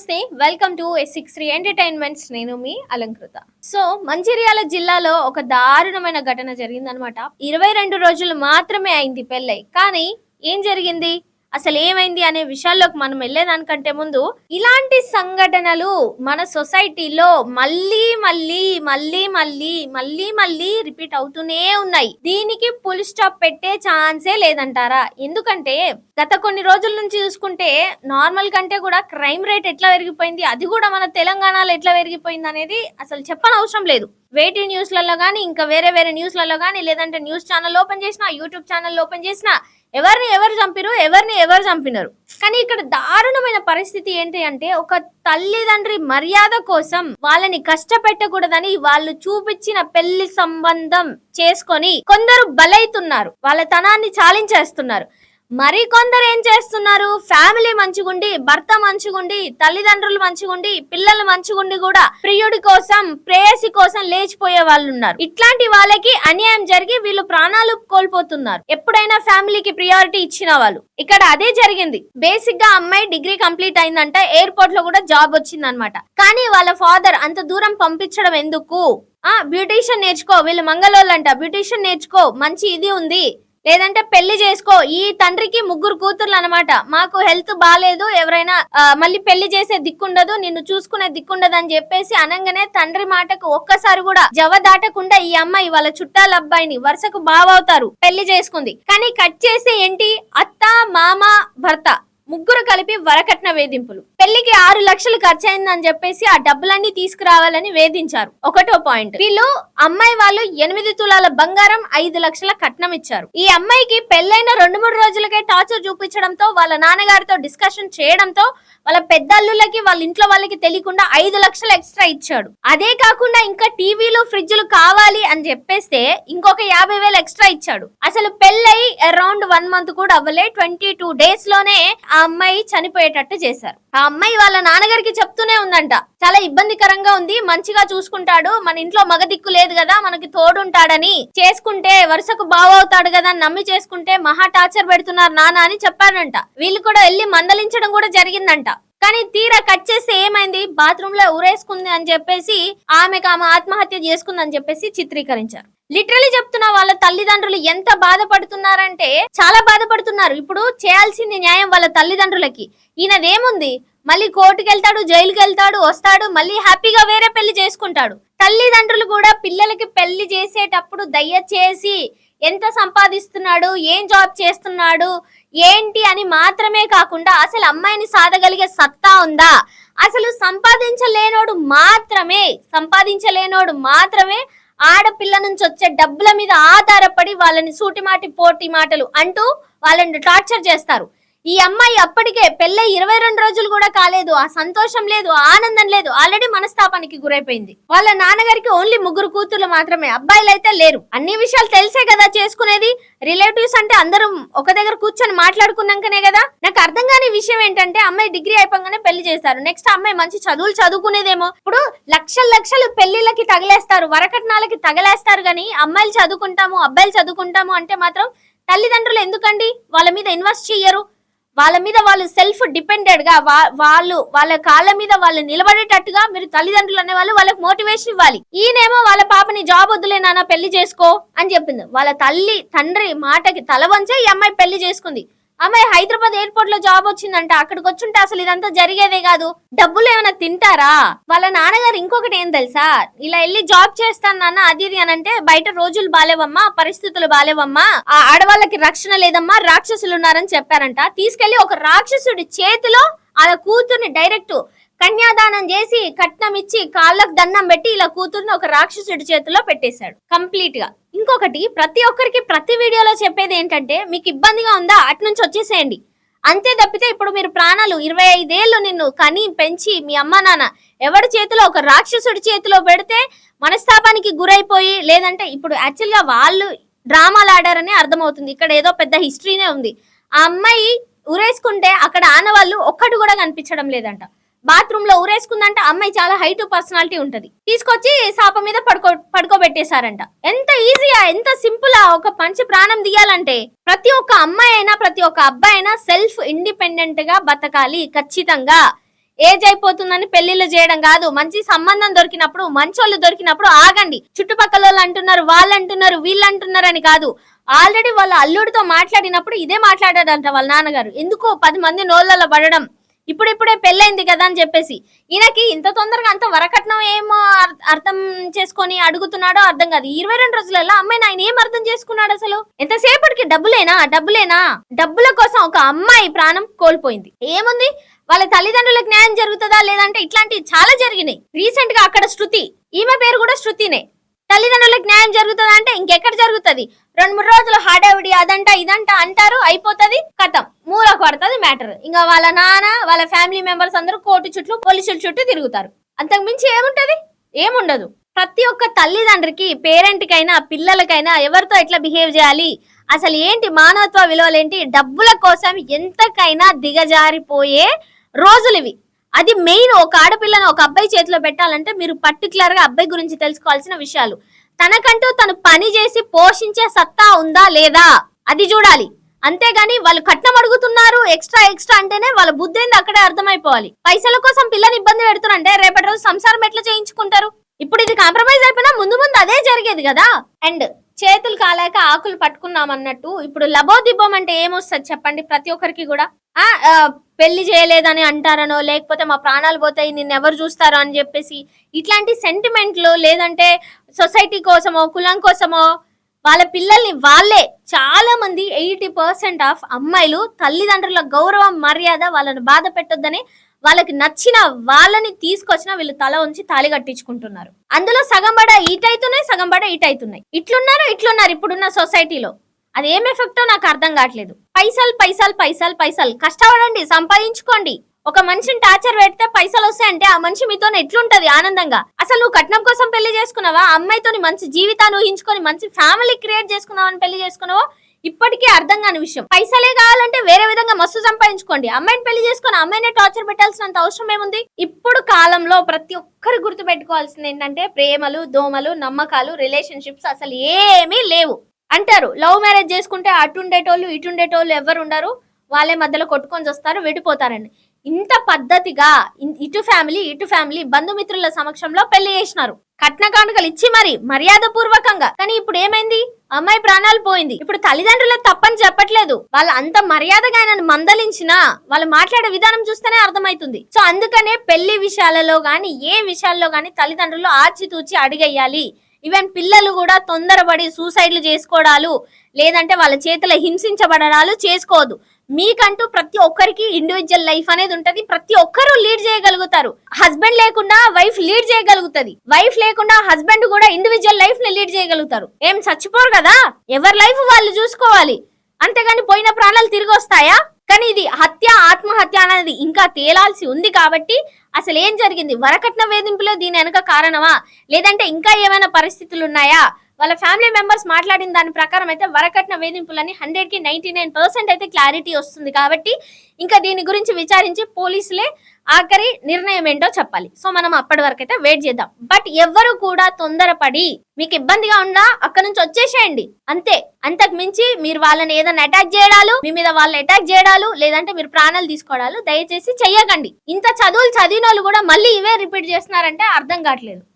నమస్తే welcome to S six three entertainments నేను మీ అలంకృత. సో మంచిర్యాల జిల్లాలో ఒక దారుణమైన ఘటన జరిగిందనమాట. ఇరవై రెండు రోజులు మాత్రమే అయింది పెళ్ళై. కానీ ఏం జరిగింది? అసలు ఏమైంది అనే విషయాల్లోకి మనం వెళ్ళేదానికంటే ముందు ఇలాంటి సంఘటనలు మన సొసైటీలో మళ్ళీ మళ్ళీ మళ్ళీ మళ్ళీ మళ్ళీ మళ్ళీ రిపీట్ అవుతూనే ఉన్నాయి. దీనికి ఫుల్ స్టాప్ పెట్టే ఛాన్సే లేదంటారా? ఎందుకంటే గత కొన్ని రోజుల నుంచి చూసుకుంటే నార్మల్ కంటే కూడా క్రైమ్ రేట్ ఎట్లా పెరిగిపోయింది అది కూడా మన తెలంగాణలో ఎట్లా పెరిగిపోయింది అనేది అసలు చెప్పనవసరం లేదు. వేటి న్యూస్లలో కానీ ఇంకా వేరే వేరే న్యూస్లలో కానీ లేదంటే న్యూస్ ఛానల్ ఓపెన్ చేసినా యూట్యూబ్ ఛానల్ ఓపెన్ చేసినా ఎవరిని ఎవరు చంపిరు ఎవరిని ఎవరు చంపినారు. కానీ ఇక్కడ దారుణమైన పరిస్థితి ఏంటి అంటే ఒక తల్లిదండ్రి మర్యాద కోసం వాళ్ళని కష్టపెట్టకూడదని వాళ్ళు చూపించిన పెళ్ళి సంబంధం చేసుకొని కొందరు బలైతున్నారు. వాళ్ళ తనాన్ని చాలించేస్తున్నారు. మరి కొందరు ఏం చేస్తున్నారు? ఫ్యామిలీ మంచిగుండి భర్త మంచిగుండి తల్లిదండ్రులు మంచిగుండి పిల్లలు మంచిగుండి కూడా ప్రియుడి కోసం ప్రేయసి కోసం లేచిపోయే వాళ్ళు ఉన్నారు ఇట్లాంటి వాళ్ళకి అన్యాయం జరిగి వీళ్ళు ప్రాణాలు కోల్పోతున్నారు. ఎప్పుడైనా ఫ్యామిలీకి ప్రియారిటీ ఇచ్చిన వాళ్ళు. ఇక్కడ అదే జరిగింది. బేసిక్గా అమ్మాయి డిగ్రీ కంప్లీట్ అయిందంట ఎయిర్పోర్ట్లో కూడా జాబ్ వచ్చిందనమాట. కానీ వాళ్ళ ఫాదర్ అంత దూరం పంపించడం ఎందుకు? ఆ బ్యూటీషియన్ నేర్చుకో వీళ్ళు మంగళోళ్ళంట. బ్యూటీషియన్ నేర్చుకో మంచి ఇది ఉంది. లేదంటే పెళ్ళి చేసుకో. ఈ తండ్రికి ముగ్గురు కూతుర్లు అనమాట మాకు హెల్త్ బాగాలేదు ఎవరైనా మళ్ళీ పెళ్ళి చేసే దిక్కుండదు నిన్ను చూసుకునే దిక్కుండదు అని చెప్పేసి అనగానే తండ్రి మాటకు ఒక్కసారి కూడా జవ దాటకుండా ఈ అమ్మాయి వాళ్ళ చుట్టాల అబ్బాయిని వరుసకు బావవుతారు పెళ్ళి చేసుకుంది. కానీ కట్ చేసి ఏంటి? అత్త మామ భర్త ముగ్గురు కలిపి వరకట్న వేధింపులు. పెళ్ళికి ఆరు లక్షలు ఖర్చయిందని చెప్పేసి ఆ డబ్బులన్నీ తీసుకురావాలని వేధించారు. ఒకటో పాయింట్. వీళ్ళు అమ్మాయి వాళ్ళు ఎనిమిది తులాల బంగారం ఐదు లక్షల కట్నం ఇచ్చారు. ఈ అమ్మాయికి పెళ్ళైన రెండు మూడు రోజులకే టార్చర్ చూపించడంతో వాళ్ళ నాన్నగారితో డిస్కషన్ చేయడంతో వాళ్ళ పెద్దల్లులకి వాళ్ళ ఇంట్లో వాళ్ళకి తెలియకుండా ఐదు లక్షలు ఎక్స్ట్రా ఇచ్చాడు. అదే కాకుండా ఇంకా టీవీలు ఫ్రిడ్జ్లు కావాలి అని చెప్పేస్తే ఇంకొక యాభై వేలు ఎక్స్ట్రా ఇచ్చాడు. అసలు పెళ్ళై అరౌండ్ వన్ మంత్ కూడా అవ్వలే. ట్వంటీ టూ డేస్లోనే ఆ అమ్మాయి చనిపోయేటట్టు చేశారు. ఆ అమ్మాయి వాళ్ళ నాన్నగారికి చెప్తూనే ఉందంట. చాలా ఇబ్బందికరంగా ఉంది మంచిగా చూసుకుంటాడు మన ఇంట్లో మగ దిక్కు లేదు కదా మనకి తోడుంటాడని చేసుకుంటే వరుసకు బావవుతాడు కదా అని నమ్మి చేసుకుంటే మహా టార్చర్ పెడుతున్నారు నాన్న అని చెప్పాడంట వీళ్ళు కూడా వెళ్ళి మందలించడం కూడా జరిగిందంట. కానీ తీరా కట్ చేస్తే ఏమైంది? బాత్రూమ్లో ఉరేసుకుంది అని చెప్పేసి ఆమెకు ఆమె ఆత్మహత్య చేసుకుంది అని చెప్పేసి చిత్రీకరించారు. లిటరలీ చెప్తున్న వాళ్ళ తల్లిదండ్రులు ఎంత బాధపడుతున్నారంటే చాలా బాధపడుతున్నారు. ఇప్పుడు చేయాల్సింది న్యాయం వాళ్ళ తల్లిదండ్రులకి. ఈయనదేముంది? మళ్ళీ కోర్టుకి వెళ్తాడు జైలుకి వెళ్తాడు వస్తాడు మళ్ళీ హ్యాపీగా వేరే పెళ్ళి చేసుకుంటాడు. తల్లిదండ్రులు కూడా పిల్లలకి పెళ్ళి చేసేటప్పుడు దయచేసి ఎంత సంపాదిస్తున్నాడు ఏం జాబ్ చేస్తున్నాడు ఏంటి అని మాత్రమే కాకుండా అసలు అమ్మాయిని సాధగలిగే సత్తా ఉందా? అసలు సంపాదించలేనోడు మాత్రమే సంపాదించలేనోడు మాత్రమే ఆడపిల్ల నుంచి వచ్చే డబ్బుల మీద ఆధారపడి వాళ్ళని సూటిమాటి పోటీ మాటలు అంటూ వాళ్ళని టార్చర్ చేస్తారు. ఈ అమ్మాయి అప్పటికే పెళ్ళై ఇరవై రెండు రోజులు కూడా కాలేదు. ఆ సంతోషం లేదు ఆనందం లేదు. ఆల్రెడీ మనస్తాపానికి గురైపోయింది. వాళ్ళ నాన్నగారికి ఓన్లీ ముగ్గురు కూతుర్లు మాత్రమే. అబ్బాయిలు అయితే లేరు. అన్ని విషయాలు తెలిసే కదా చేసుకునేది. రిలేటివ్స్ అంటే అందరూ ఒక దగ్గర కూర్చొని మాట్లాడుకున్నాకనే కదా. నాకు అర్థం కాని విషయం ఏంటంటే అమ్మాయి డిగ్రీ అయిపోగానే పెళ్ళి చేస్తారు. నెక్స్ట్ అమ్మాయి మంచి చదువులు చదువుకునేదేమో. ఇప్పుడు లక్షల లక్షలు పెళ్ళిళ్ళకి తగిలేస్తారు. వరకట్నాలకి తగలేస్తారు కానీ అమ్మాయిలు చదువుకుంటాము అబ్బాయిలు చదువుకుంటాము అంటే మాత్రం తల్లిదండ్రులు ఎందుకండి? వాళ్ళ మీద ఇన్వెస్ట్ చెయ్యరు. వాళ్ళ మీద వాళ్ళు సెల్ఫ్ డిపెండెడ్గా వా- వాళ్ళు వాళ్ళ కాళ్ళ మీద వాళ్ళు నిలబడేటట్టుగా మీరు తల్లిదండ్రులు అనే వాళ్ళు వాళ్ళకి మోటివేషన్ ఇవ్వాలి. ఈయనేమో వాళ్ళ పాపని జాబ్ వద్దులే నాన్న పెళ్ళి చేసుకో అని చెప్పింది. వాళ్ళ తల్లి తండ్రి మాటకి తల వంచే ఈ అమ్మాయి పెళ్ళి చేసుకుంది. అమ్మాయి హైదరాబాద్ ఎయిర్పోర్ట్లో జాబ్ వచ్చిందంట. అక్కడికి వచ్చుంటే అసలు ఇదంతా జరిగేదే కాదు. డబ్బులు ఏమైనా తింటారా? వాళ్ళ నాన్నగారు ఇంకొకటి ఏం తెలుసా? ఇలా వెళ్ళి జాబ్ చేస్తాను నాన్న అది ఇది అని అంటే బయట రోజులు బాలేవమ్మా పరిస్థితులు బాలేవమ్మా ఆ ఆడవాళ్ళకి రక్షణ లేదమ్మా రాక్షసులు ఉన్నారని చెప్పారంట. తీసుకెళ్ళి ఒక రాక్షసుడి చేతిలో ఆ కూతుర్ని డైరెక్ట్ కన్యాదానం చేసి కట్నం ఇచ్చి కాళ్ళకు దండం పెట్టి ఇలా కూతుర్ని ఒక రాక్షసుడి చేతిలో పెట్టేశాడు. కంప్లీట్గా. ఇంకొకటి ప్రతి ఒక్కరికి ప్రతి వీడియోలో చెప్పేది ఏంటంటే మీకు ఇబ్బందిగా ఉందా అటు నుంచి వచ్చేసేయండి. అంతే తప్పితే ఇప్పుడు మీరు ప్రాణాలు ఇరవై ఐదేళ్ళు నిన్ను కని పెంచి మీ అమ్మ నాన్న ఎవరి చేతిలో ఒక రాక్షసుడి చేతిలో పెడితే మనస్తాపానికి గురైపోయి లేదంటే ఇప్పుడు యాక్చువల్గా వాళ్ళు డ్రామాలు ఆడారని అర్థమవుతుంది. ఇక్కడ ఏదో పెద్ద హిస్టరీనే ఉంది. ఆ అమ్మాయి ఊరేసుకుంటే అక్కడ ఆనవాళ్ళు ఒక్కటి కూడా కనిపించడం లేదంట. బాత్రూమ్లో ఊరేసుకుందంటే అమ్మాయి చాలా హైట్ పర్సనాలిటీ ఉంటది. తీసుకొచ్చి సాప మీద పడుకో పడుకోబెట్టేశారంట. ఎంత ఈజీగా ఎంత సింపుల్ ఒక మంచి ప్రాణం తీయాలంటే ప్రతి ఒక్క అమ్మాయి అయినా ప్రతి ఒక్క అబ్బాయి అయినా సెల్ఫ్ ఇండిపెండెంట్గా బతకాలి ఖచ్చితంగా. ఏజ్ అయిపోతుందని పెళ్ళిళ్ళు చేయడం కాదు. మంచి సంబంధం దొరికినప్పుడు మంచోళ్ళు దొరికినప్పుడు ఆగండి. చుట్టుపక్కల వాళ్ళు అంటున్నారు వాళ్ళు అంటున్నారు వీళ్ళు అంటున్నారు అని కాదు. ఆల్రెడీ వాళ్ళ అల్లుడితో మాట్లాడినప్పుడు ఇదే మాట్లాడాడంట వాళ్ళ నాన్నగారు. ఎందుకో పది మంది నోళ్ళలో పడడం. ఇప్పుడిప్పుడే పెళ్ళైంది కదా అని చెప్పేసి. ఈయనకి ఇంత తొందరగా అంత వరకట్నం ఏమో అర్థం చేసుకొని అడుగుతున్నాడో అర్థం కాదు. ఇరవై రెండు రోజులలో అమ్మాయిని ఆయన ఏం అర్థం చేసుకున్నాడు అసలు? ఎంతసేపటికి డబ్బులేనా? డబ్బులేనా? డబ్బుల కోసం ఒక అమ్మాయి ప్రాణం కోల్పోయింది. ఏముంది? వాళ్ళ తల్లిదండ్రులకు న్యాయం జరుగుతుందా లేదంటే ఇట్లాంటివి చాలా జరిగినాయి. రీసెంట్గా అక్కడ శృతి ఈమె పేరు కూడా శృతినే. తల్లిదండ్రులకు న్యాయం జరుగుతుందా అంటే ఇంకెక్కడ జరుగుతుంది? రెండు మూడు రోజులు హడావిడి అదంట ఇదంట అంటారు అయిపోతుంది కథం. మూల పడుతుంది మ్యాటర్. ఇంకా వాళ్ళ నాన్న వాళ్ళ ఫ్యామిలీ మెంబర్స్ అందరూ కోర్టు చుట్టూ పోలీసుల చుట్టూ తిరుగుతారు. అంతకు మించి ఏముంటది? ఏముండదు. ప్రతి ఒక్క తల్లిదండ్రికి పేరెంట్కైనా పిల్లలకైనా ఎవరితో ఎట్లా బిహేవ్ చేయాలి? అసలు ఏంటి మానవత్వ విలువలేంటి డబ్బుల కోసం ఎంతకైనా దిగజారిపోయే రోజులు ఇవి. అది మెయిన్ ఒక ఆడపిల్లను ఒక అబ్బాయి చేతిలో పెట్టాలంటే మీరు పర్టికులర్గా అబ్బాయి గురించి తెలుసుకోవాల్సిన విషయాలు. తనకంటూ తను పని చేసి పోషించే సత్తా ఉందా లేదా? అది చూడాలి. అంతేగాని వాళ్ళు కట్నం అడుగుతున్నారు ఎక్స్ట్రా ఎక్స్ట్రా అంటేనే వాళ్ళ బుద్ధి ఏంది? అక్కడే అర్థమైపోవాలి. పైసల కోసం పిల్లని ఇబ్బంది పెడుతున్నారంటే రేపటి రోజు సంసారం ఎట్లా చేయించుకుంటారు? ఇప్పుడు ఇది కాంప్రమైజ్ అయిపోయినా ముందు ముందు అదే జరిగేది కదా? అండ్ చేతులు కాలేక ఆకులు పట్టుకున్నాం అన్నట్టు ఇప్పుడు లబోదిబ్బం అంటే ఏమొస్తుంది చెప్పండి ప్రతి ఒక్కరికి కూడా? ఆ పెళ్ళి చేయలేదని అంటారనో లేకపోతే మా ప్రాణాలు పోతాయి నిన్ను ఎవరు చూస్తారో అని చెప్పేసి ఇట్లాంటి సెంటిమెంట్లు లేదంటే సొసైటీ కోసమో కులం కోసమో వాళ్ళ పిల్లల్ని వాళ్ళే చాలా మంది ఎయిటీ పర్సెంట్ ఆఫ్ అమ్మాయిలు తల్లిదండ్రుల గౌరవం మర్యాద వాళ్ళని బాధ పెట్టొద్దని వాళ్ళకి నచ్చిన వాళ్ళని తీసుకొచ్చిన వీళ్ళు తల ఉంచి తాళి కట్టించుకుంటున్నారు. అందులో సగం బడ ఈట్ అవుతున్నాయి సగం బడ ఇటైతున్నాయి అవుతున్నాయి ఇట్లున్నారు ఇట్లున్నారు ఇప్పుడున్న సొసైటీలో. అది ఏం ఎఫెక్టో నాకు అర్థం కావట్లేదు. పైసలు పైసలు పైసలు పైసలు. కష్టపడండి సంపాదించుకోండి. ఒక మనిషిని టార్చర్ పెడితే పైసలు వస్తాయంటే ఆ మనిషి మీతో ఎట్లుంటది ఆనందంగా? అసలు నువ్వు కట్నం కోసం పెళ్ళి చేసుకున్నావా? అమ్మాయితో అమ్మాయితోని మంచి జీవితాన్ని ఊహించుకొని మంచి ఫ్యామిలీ క్రియేట్ చేసుకున్నావా అని పెళ్ళి చేసుకున్నావో? ఇప్పటికీ అర్థం కాని విషయం. పైసలే కావాలంటే వేరే విధంగా మస్తు సంపాదించుకోండి. అమ్మాయిని పెళ్ళి చేసుకొని అమ్మాయినే టార్చర్ పెట్టాల్సినంత అవసరం ఏముంది? ఇప్పుడు కాలంలో ప్రతి ఒక్కరు గుర్తు పెట్టుకోవాల్సింది ఏంటంటే ప్రేమలు దోమలు నమ్మకాలు రిలేషన్షిప్స్ అసలు ఏమీ లేవు. అంటారు లవ్ మ్యారేజ్ చేసుకుంటే అటుండేటోళ్ళు ఇటుండేటోళ్ళు ఎవరు ఉండరు? వాళ్ళే మధ్యలో కొట్టుకొని వస్తారు విడిపోతారండి ఇంత పద్ధతిగా ఇటు ఫ్యామిలీ ఇటు ఫ్యామిలీ బంధుమిత్రుల సమక్షంలో పెళ్ళి చేసినారు. కట్న కానుకలు ఇచ్చి మరి మర్యాద పూర్వకంగా కానీ ఇప్పుడు ఏమైంది? అమ్మాయి ప్రాణాలు పోయింది. ఇప్పుడు తల్లిదండ్రుల తప్పని చెప్పట్లేదు. వాళ్ళు అంత మర్యాదగా ఆయనను మందలించినా వాళ్ళు మాట్లాడే విధానం చూస్తేనే అర్థమవుతుంది సో అందుకనే పెళ్ళి విషయాలలో గాని ఏ విషయాల్లో గాని తల్లిదండ్రులు ఆచితూచి అడిగేయాలి. ఈవెన్ పిల్లలు కూడా తొందరపడి సూసైడ్లు చేసుకోవడాలు లేదంటే వాళ్ళ చేతుల హింసించబడడాలు చేసుకోవద్దు. మీకంటూ ప్రతి ఒక్కరికి ఇండివిజువల్ లైఫ్ అనేది ఉంటది. ప్రతి ఒక్కరూ లీడ్ చేయగలుగుతారు. హస్బెండ్ లేకుండా వైఫ్ లీడ్ చేయగలుగుతది. వైఫ్ లేకుండా హస్బెండ్ కూడా ఇండివిజువల్ లైఫ్ని లీడ్ చేయగలుగుతారు. ఏం చచ్చిపోరు కదా? ఎవరి లైఫ్ వాళ్ళు చూసుకోవాలి. అంతేగాని పోయిన ప్రాణాలు తిరిగి వస్తాయా? కానీ ఇది హత్య ఆత్మహత్య అనేది ఇంకా తేలాల్సి ఉంది కాబట్టి అసలు ఏం జరిగింది? వరకట్న వేధింపులో దీని వెనుక కారణమా? లేదంటే ఇంకా ఏమైనా పరిస్థితులు ఉన్నాయా? వాళ్ళ ఫ్యామిలీ మెంబర్స్ మాట్లాడిన దాని ప్రకారం అయితే వరకట్న వేధింపులని హండ్రెడ్కి నైన్టీ నైన్ పర్సెంట్ అయితే క్లారిటీ వస్తుంది కాబట్టి ఇంకా దీని గురించి విచారించి పోలీసులే ఆఖరి నిర్ణయం ఏంటో చెప్పాలి. సో మనం అప్పటి వరకు అయితే వెయిట్ చేద్దాం. బట్ ఎవ్వరు కూడా తొందరపడి మీకు ఇబ్బందిగా ఉన్నా అక్కడ నుంచి వచ్చేసేయండి. అంతే. అంతకు మించి మీరు వాళ్ళని ఏదైనా అటాక్ చేయడాలు మీ మీద వాళ్ళు అటాక్ చేయడాలు లేదంటే మీరు ప్రాణాలు తీసుకోవడాలు దయచేసి చెయ్యకండి. ఇంత చదువులు చదివిన వాళ్ళు కూడా మళ్ళీ ఇవే రిపీట్ చేస్తున్నారంటే అర్థం కావట్లేదు.